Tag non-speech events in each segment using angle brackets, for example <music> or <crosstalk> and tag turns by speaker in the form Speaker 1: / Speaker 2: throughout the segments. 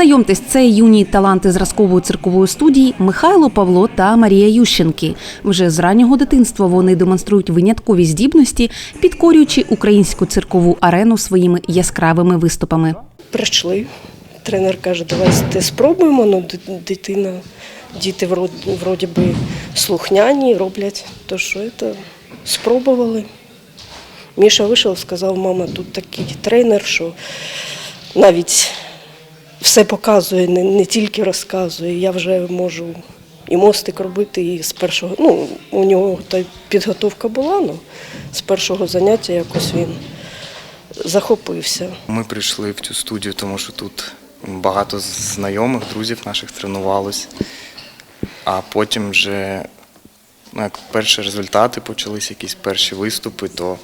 Speaker 1: Знайомтесь, це юні таланти зразкової циркової студії Михайло Павло та Марія Ющенки. Вже з раннього дитинства вони демонструють виняткові здібності, підкорюючи українську циркову арену своїми яскравими виступами.
Speaker 2: Прийшли. Тренер каже, давай ти спробуємо. Ну, дитина, діти вроді би слухняні, роблять. То що це спробували. Міша вийшов, сказав, мама, тут такий тренер, що навіть все показує, не, не тільки розказує. Я вже можу і мостик робити, і з першого, ну, у нього та підготовка була, ну, з першого заняття якось він захопився.
Speaker 3: Ми прийшли в цю студію, тому що тут багато знайомих, друзів наших тренувалось. А потім вже ну, як перші результати почалися, якісь перші виступи, то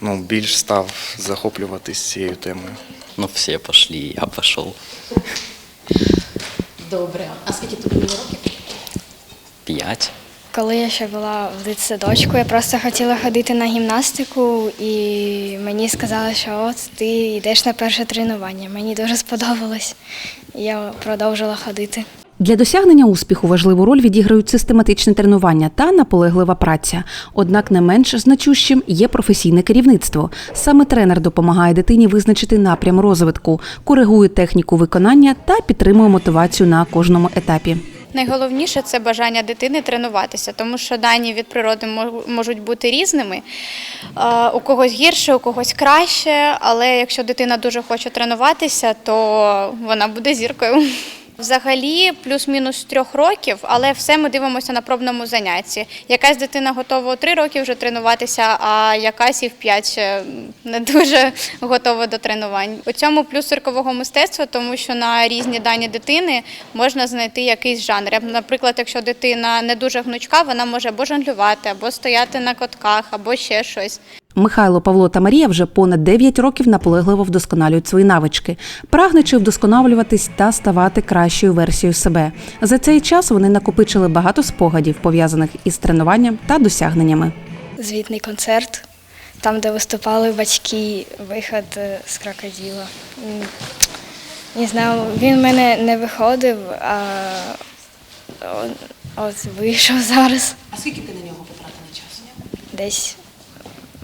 Speaker 3: ну, більш став захоплюватись цією темою.
Speaker 4: Ну, все пошли, я пошел.
Speaker 5: Добре. А скільки тобі було років?
Speaker 4: П'ять.
Speaker 6: Коли я ще була в дитсадочку, я просто хотіла ходити на гімнастику, і мені сказали, що от ти йдеш на перше тренування. Мені дуже сподобалось. І я продовжила ходити.
Speaker 1: Для досягнення успіху важливу роль відіграють систематичне тренування та наполеглива праця. Однак не менш значущим є професійне керівництво. Саме тренер допомагає дитині визначити напрям розвитку, коригує техніку виконання та підтримує мотивацію на кожному етапі.
Speaker 7: Найголовніше це бажання дитини тренуватися, тому що дані від природи мо- можуть бути різними. У когось гірше, у когось краще, але якщо дитина дуже хоче тренуватися, то вона буде зіркою. Взагалі, плюс-мінус трьох років, але все ми дивимося на пробному занятті. Якась дитина готова три роки вже тренуватися, а якась і в п'ять не дуже <laughs> готова до тренувань. У цьому плюс циркового мистецтва, тому що на різні дані дитини можна знайти якийсь жанр. Наприклад, якщо дитина не дуже гнучка, вона може або жонглювати, або стояти на котках, або ще щось.
Speaker 1: Михайло, Павло та Марія вже понад 9 років наполегливо вдосконалюють свої навички, прагнучи вдосконалюватись та ставати кращою версією себе. За цей час вони накопичили багато спогадів, пов'язаних із тренуванням та досягненнями.
Speaker 6: Звітний концерт, там, де виступали батьки, вихід е, з крокодила. М, Не знаю, він в мене не виходив, а от вийшов зараз
Speaker 5: А скільки ти на нього потратила часу?
Speaker 6: десь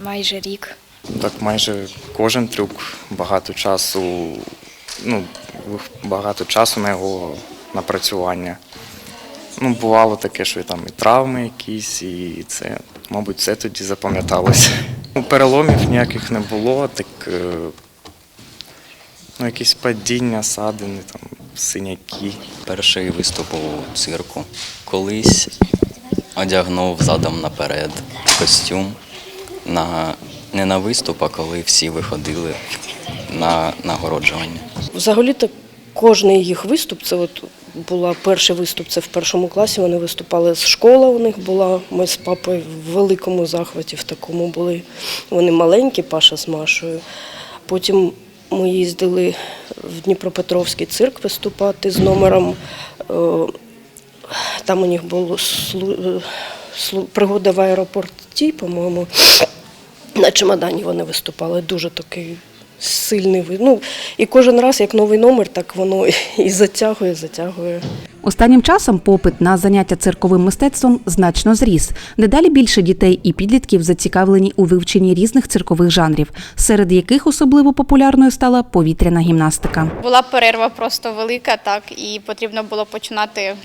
Speaker 6: майже рік.
Speaker 3: Так майже кожен трюк багато часу, ну, багато часу на його напрацювання. Ну, бувало таке, що і там і травми якісь, і це, мабуть, це тоді запам'яталося. Ну, Переломів ніяких не було, так е, ну, якісь падіння, садини, там, синяки.
Speaker 4: Перший виступ у цирку. Колись одягнув задом наперед костюм на не на виступ, а коли всі виходили на нагороджування.
Speaker 2: Взагалі-то кожний їх виступ, це от була перший виступ, це в першому класі. Вони виступали з школа. У них була. Ми з папою в великому захваті в такому були. Вони маленькі, Паша з Машою. Потім ми їздили в Дніпропетровський цирк виступати з номером. Е, Там у них було пригода в аеропорті, по-моєму. <sniffs> На чемодані вони виступали. Дуже такий сильний. Ну, і кожен раз, як новий номер, так воно і затягує, затягує.
Speaker 1: Останнім часом попит на заняття цирковим мистецтвом значно зріс. Дедалі більше дітей і підлітків зацікавлені у вивченні різних циркових жанрів, серед яких особливо популярною стала повітряна гімнастика.
Speaker 7: Була перерва просто велика, так, і потрібно було починати.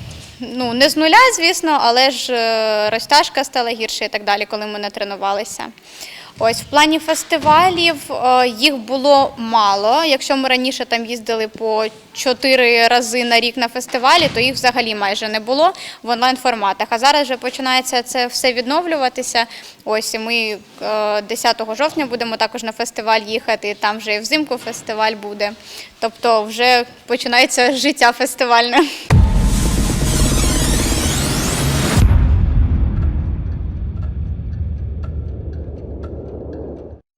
Speaker 7: Ну, не з нуля, звісно, але ж е, розтяжка стала гірше і так далі, коли ми не тренувалися. Ось в плані фестивалів е, їх було мало. Якщо ми раніше там їздили по чотири рази на рік на фестивалі, то їх взагалі майже не було в онлайн форматах. А зараз вже починається це все відновлюватися. Ось і ми е, 10 жовтня будемо також на фестиваль їхати. Там вже і взимку фестиваль буде. Тобто вже починається життя фестивальне.